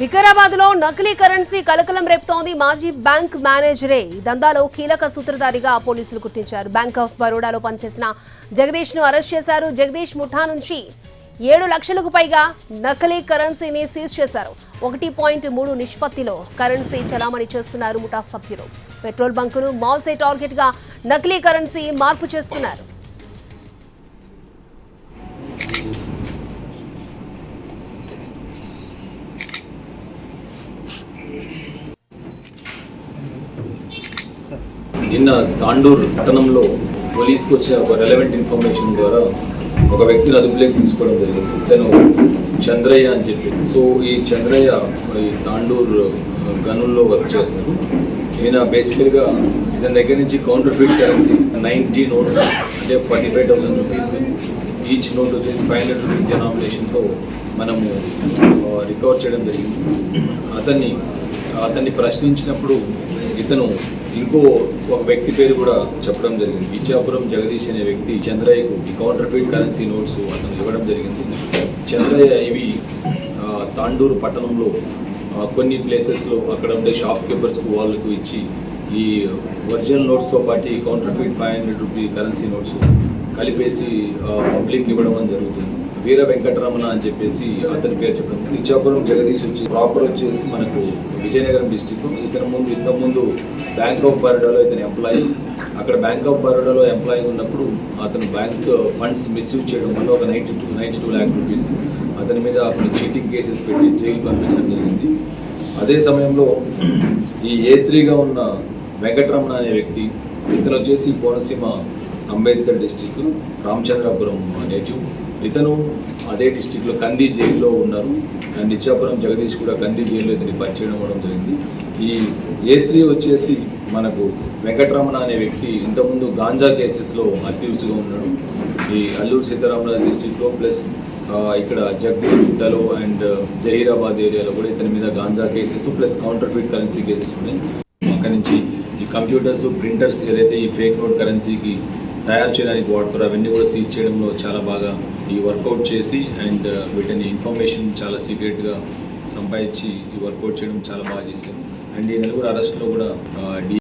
వికారాబాద్లో నకిలీ కరెన్సీ కలకలం రేపుతోంది. మాజీ బ్యాంక్ మేనేజరే ఈ దందాలో కీలక సూత్రధారిగా పోలీసులు గుర్తించారు. బ్యాంక్ ఆఫ్ బరోడాలో పనిచేసిన జగదీష్ను అరెస్ట్ చేశారు. జగదీష్ ముఠా నుంచి ఏడు లక్షలకు పైగా నకిలీ కరెన్సీని సీజ్ చేశారు. ఒకటి పాయింట్ మూడు నిష్పత్తిలో కరెన్సీ చలామణి చేస్తున్నారు ముఠా సభ్యులు. పెట్రోల్ బంకులు మాల్సే టార్గెట్గా నకిలీ కరెన్సీ మార్పు చేస్తున్నారు. నిన్న తాండూర్ పట్టణంలో పోలీస్కి వచ్చే ఒక రెలవెంట్ ఇన్ఫర్మేషన్ ద్వారా ఒక వ్యక్తిని అదుపులోకి తీసుకోవడం జరిగింది. ఇతను చంద్రయ్య అని చెప్పి. సో ఈ చంద్రయ్య ఈ తాండూర్ గనుల్లో వర్క్ చేస్తాడు. ఈయన బేసికల్గా ఇతని దగ్గర నుంచి counterfeit currency ninety notes అంటే forty five thousand rupees each note వచ్చేసి ఫైవ్ హండ్రెడ్ రూపీస్ డినామినేషన్తో మనము రికవర్ చేయడం జరిగింది. అతన్ని అతన్ని ప్రశ్నించినప్పుడు ఇతను ఇంకో ఒక వ్యక్తి పేరు కూడా చెప్పడం జరిగింది. ఇచ్చాపురం జగదీష్ అనే వ్యక్తి చంద్రయ్యకు ఈ కౌంటర్ ఫీడ్ కరెన్సీ నోట్స్ అతను ఇవ్వడం జరిగింది. చంద్రయ్య ఇవి తాండూరు పట్టణంలో కొన్ని ప్లేసెస్లో అక్కడ ఉండే షాప్ కీపర్స్కు వాళ్ళకు ఇచ్చి ఈ ఒరిజినల్ నోట్స్తో పాటు ఈ counter five hundred rupee currency notes కలిపేసి పబ్లిక్ ఇవ్వడం అని జరుగుతుంది. వీర వెంకటరమణ అని చెప్పేసి అతని పేరు చెప్పడం ఇచ్చాపురం జగదీష్ వచ్చి ప్రాపర్ వచ్చేసి మనకు విజయనగరం డిస్టిక్ ఇతని ముందు ఇంత ముందు బ్యాంక్ ఆఫ్ బరోడాలో ఇతని ఎంప్లాయీ అక్కడ బ్యాంక్ ఆఫ్ బరోడాలో ఎంప్లాయీ ఉన్నప్పుడు అతను బ్యాంక్ ఫండ్స్ మిస్యూజ్ చేయడం వల్ల ఒక ninety two ninety two lakh rupees అతని మీద అప్పుడు చీటింగ్ కేసెస్ పెట్టి జైలు పంపించడం జరిగింది. అదే సమయంలో ఈ ఏ త్రీగా ఉన్న వెంకటరమణ అనే వ్యక్తి ఇతను వచ్చేసి కోనసీమ అంబేద్కర్ డిస్టిక్ రామచంద్రపురం నేటివ్ ఇతను అదే డిస్టిక్లో కంది జైల్లో ఉన్నారు. అండ్ జగదీష్ కూడా కంది జైల్లో ఇతని పరిచయం అవ్వడం జరిగింది. ఈ ఏ త్రీ వచ్చేసి మనకు వెంకటరమణ అనే వ్యక్తి ఇంతకుముందు గాంజా కేసెస్లో అక్యూజ్డ్గా ఉన్నాడు. ఈ అల్లూరు సీతారామరాజు డిస్టిక్లో ప్లస్ ఇక్కడ జగదీగుట్టలో అండ్ జహీరాబాద్ ఏరియాలో కూడా ఇతని మీద ganja cases plus counterfeit currency cases ఉన్నాయి. అక్కడి నుంచి ఈ కంప్యూటర్స్ ప్రింటర్స్ ఏదైతే ఈ ఫేక్ నోట్ కరెన్సీకి తయారు చేయడానికి వాడతారు అవన్నీ కూడా సీజ్ చేయడంలో చాలా బాగా ఈ వర్కౌట్ చేసి అండ్ వీటిని ఇన్ఫర్మేషన్ చాలా సీక్రెట్గా సంపాదించి ఈ వర్కౌట్ చేయడం చాలా బాగా చేశారు. అండ్ ఈ నలుగురు అరెస్ట్లో కూడా డి